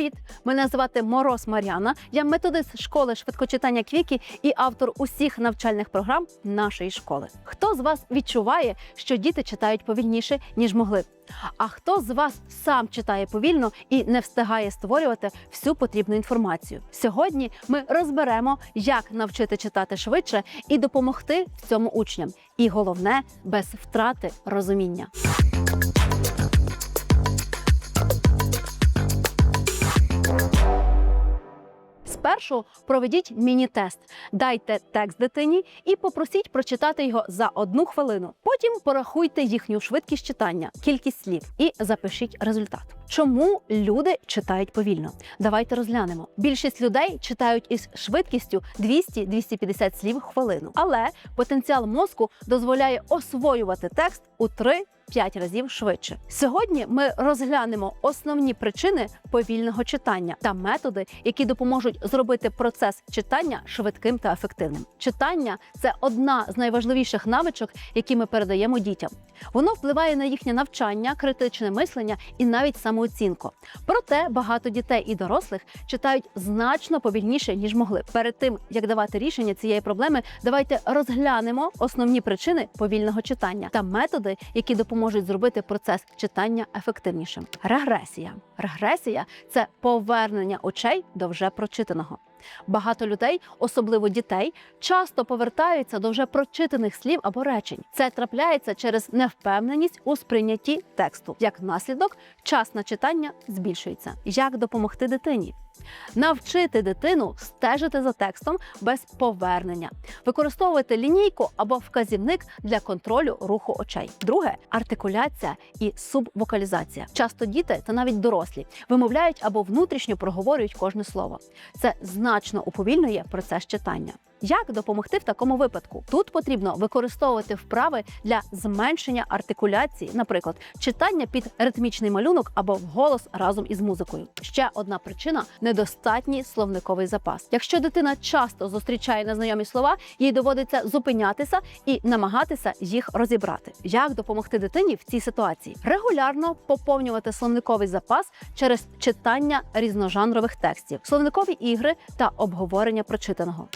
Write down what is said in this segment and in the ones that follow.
Привіт! Мене звати Мороз Мар'яна. Я методист школи швидкочитання Квікі і автор усіх навчальних програм нашої школи. Хто з вас відчуває, що діти читають повільніше, ніж могли? А хто з вас сам читає повільно і не встигає створювати всю потрібну інформацію? Сьогодні ми розберемо, як навчити читати швидше і допомогти в цьому учням. І головне без втрати розуміння. Спершу проведіть міні-тест, дайте текст дитині і попросіть прочитати його за одну хвилину. Потім порахуйте їхню швидкість читання, кількість слів і запишіть результат. Чому люди читають повільно? Давайте розглянемо. Більшість людей читають із швидкістю 200-250 слів хвилину, але потенціал мозку дозволяє освоювати текст у 3 5 разів швидше. Сьогодні ми розглянемо основні причини повільного читання та методи, які допоможуть зробити процес читання швидким та ефективним. Читання це одна з найважливіших навичок, які ми передаємо дітям. Воно впливає на їхнє навчання, критичне мислення і навіть самооцінку. Проте багато дітей і дорослих читають значно повільніше ніж могли. Перед тим як давати рішення цієї проблеми, давайте розглянемо основні причини повільного читання та методи, які допоможуть зробити процес читання ефективнішим. Регресія. Регресія це повернення очей до вже прочитаного. Багато людей, особливо дітей, часто повертаються до вже прочитаних слів або речень. Це трапляється через невпевненість у сприйнятті тексту. Як наслідок, час на читання збільшується. Як допомогти дитині? Навчити дитину стежити за текстом без повернення, використовувати лінійку або вказівник для контролю руху очей. Друге артикуляція і субвокалізація. Часто діти та навіть дорослі вимовляють або внутрішньо проговорюють кожне слово. Це значно уповільнює процес читання. Як допомогти в такому випадку? Тут потрібно використовувати вправи для зменшення артикуляції, наприклад, читання під ритмічний малюнок або вголос разом із музикою. Ще одна причина недостатній словниковий запас. Якщо дитина часто зустрічає незнайомі слова, їй доводиться зупинятися і намагатися їх розібрати. Як допомогти дитині в цій ситуації? Регулярно поповнювати словниковий запас через читання різножанрових текстів, словникові ігри та обговорення прочитаного.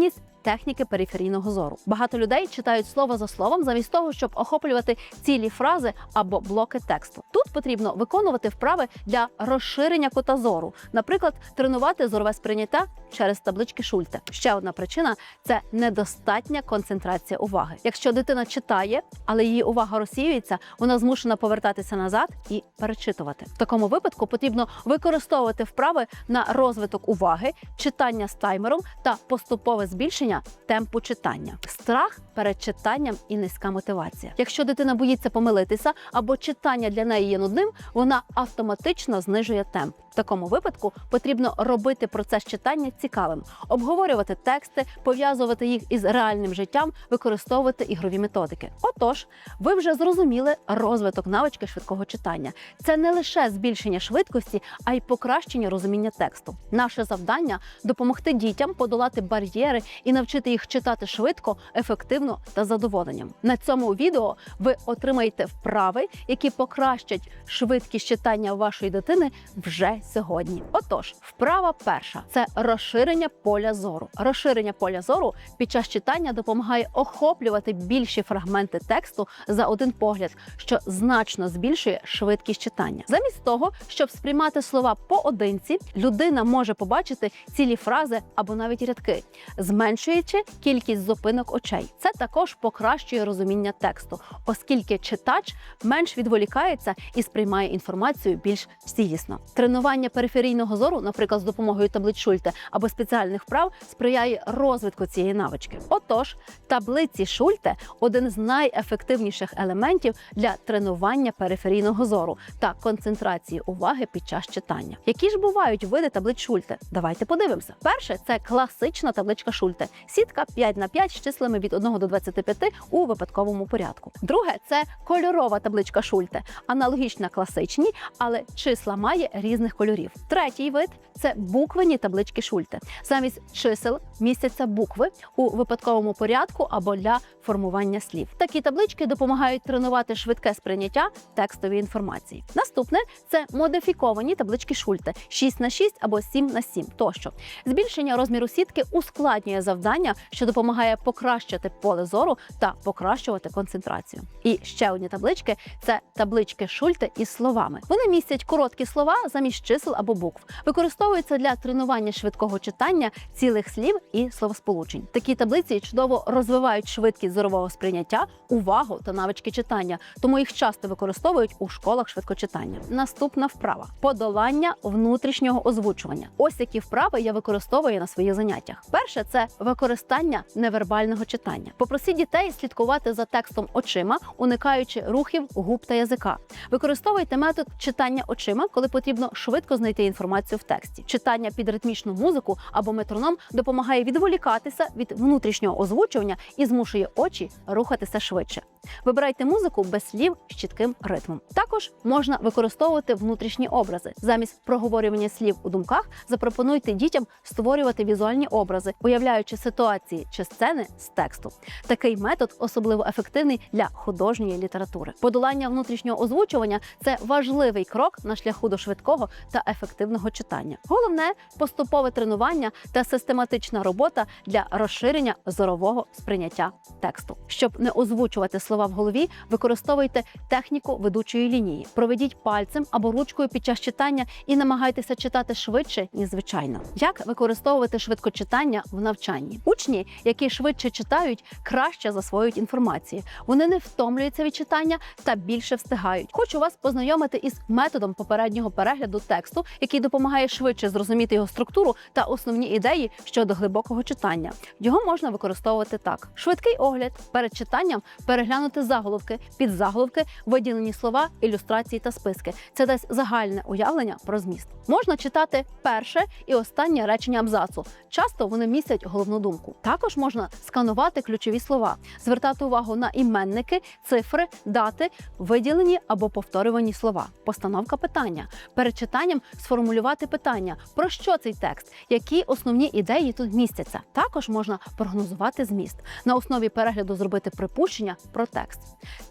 Відсутність техніки периферійного зору. Багато людей читають слово за словом, замість того, щоб охоплювати цілі фрази або блоки тексту. Тут потрібно виконувати вправи для розширення кота зору, наприклад, тренувати зорове сприйняття через таблички Шульте. Ще одна причина це недостатня концентрація уваги. Якщо дитина читає, але її увага розсіюється, вона змушена повертатися назад і перечитувати. В такому випадку потрібно використовувати вправи на розвиток уваги, читання з таймером та поступове збільшення темпу читання. Страх перед читанням і низька мотивація. Якщо дитина боїться помилитися або читання для неї є нудним, вона автоматично знижує темп. В такому випадку потрібно робити процес читання цікавим, обговорювати тексти, пов'язувати їх із реальним життям, використовувати ігрові методики. Отож, ви вже зрозуміли розвиток навички швидкого читання. Це не лише збільшення швидкості, а й покращення розуміння тексту. Наше завдання допомогти дітям подолати бар'єри і навчити їх читати швидко, ефективно та задоволенням. На цьому відео ви отримаєте вправи, які покращать швидкість читання вашої дитини вже сьогодні. Отож, вправа перша це розширення поля зору. Розширення поля зору під час читання допомагає охоплювати більші фрагменти тексту за один погляд, що значно збільшує швидкість читання. Замість того, щоб сприймати слова поодинці, людина може побачити цілі фрази або навіть рядки, зменшуючи кількість зупинок очей. Це також покращує розуміння тексту, оскільки читач менш відволікається і сприймає інформацію більш цілісно. Тренування периферійного зору, наприклад, з допомогою таблиць Шульте або спеціальних вправ, сприяє розвитку цієї навички. Отож, таблиці Шульте один з найефективніших елементів для тренування периферійного зору та концентрації уваги під час читання. Які ж бувають види таблиць Шульте? Давайте подивимося. Перше це класична табличка Шульте. Сітка 5 на 5 з числами від 1 до 25 у випадковому порядку. Друге це кольорова табличка Шульте, аналогічна класичній, але числа має різних кольорів. Третій вид це буквені таблички Шульте. Замість чисел містяться букви у випадковому порядку або для формування слів. Такі таблички допомагають тренувати швидке сприйняття текстової інформації. Наступне це модифіковані таблички Шульте 6 на 6 або 7 на 7 тощо. Збільшення розміру сітки ускладнює завдання, що допомагає покращити поле зору та покращувати концентрацію. І ще одні таблички це таблички Шульте із словами. Вони містять короткі слова замість чисел або букв. Використовуються для тренування швидкого читання цілих слів і словосполучень. Такі таблиці чудово розвивають швидкість зорового сприйняття, увагу та навички читання, тому їх часто використовують у школах швидкочитання. Наступна вправа подолання внутрішнього озвучування. Ось які вправи я використовую на своїх заняттях. Перше це використання невербального читання. Попросіть дітей слідкувати за текстом очима, уникаючи рухів губ та язика. Використовуйте метод читання очима, коли потрібно швидко знайти інформацію в тексті. Читання під ритмічну музику або метроном допомагає відволікатися від внутрішнього озвучування і змушує очі рухатися швидше. Вибирайте музику без слів з чітким ритмом. Також можна використовувати внутрішні образи. Замість проговорювання слів у думках запропонуйте дітям створювати візуальні образи, уявляючи ситуації чи сцени з тексту. Такий метод особливо ефективний для художньої літератури. Подолання внутрішнього озвучування це важливий крок на шляху до швидкого та ефективного читання. Головне поступове тренування та систематична робота для розширення зорового сприйняття тексту. Щоб не озвучувати слова в голові, використовуйте техніку ведучої лінії. Проведіть пальцем або ручкою під час читання і намагайтеся читати швидше, ніж звичайно. Як використовувати швидкочитання в навчанні? Учні, які швидше читають, краще засвоюють інформацію. Вони не втомлюються від читання та більше встигають. Хочу вас познайомити із методом попереднього перегляду тексту, який допомагає швидше зрозуміти його структуру та основні ідеї щодо глибокого читання. Його можна використовувати так: швидкий огляд перед читанням переглянути заголовки, підзаголовки, виділені слова, ілюстрації та списки. Це дасть загальне уявлення про зміст. Можна читати перше і останнє речення абзацу. Часто вони містять головну думку. Також можна сканувати ключові слова, звертати увагу на іменники, цифри, дати, виділені або повторювані слова. Постановка питання. Перед читанням сформулювати питання, про що цей текст, які основні ідеї тут містяться. Також можна прогнозувати зміст на основі перегляду зробити припущення про текст.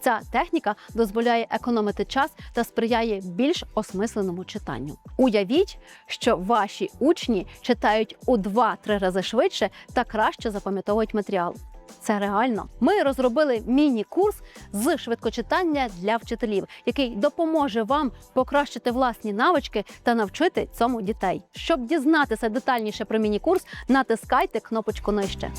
Ця техніка дозволяє економити час та сприяє більш осмисленому читанню. Уявіть, що ваші учні читають у 2-3 рази швидше та краще запам'ятовують матеріал. Це реально. Ми розробили міні-курс з швидкочитання для вчителів, який допоможе вам покращити власні навички та навчити цьому дітей. Щоб дізнатися детальніше про міні-курс, натискайте кнопочку нижче.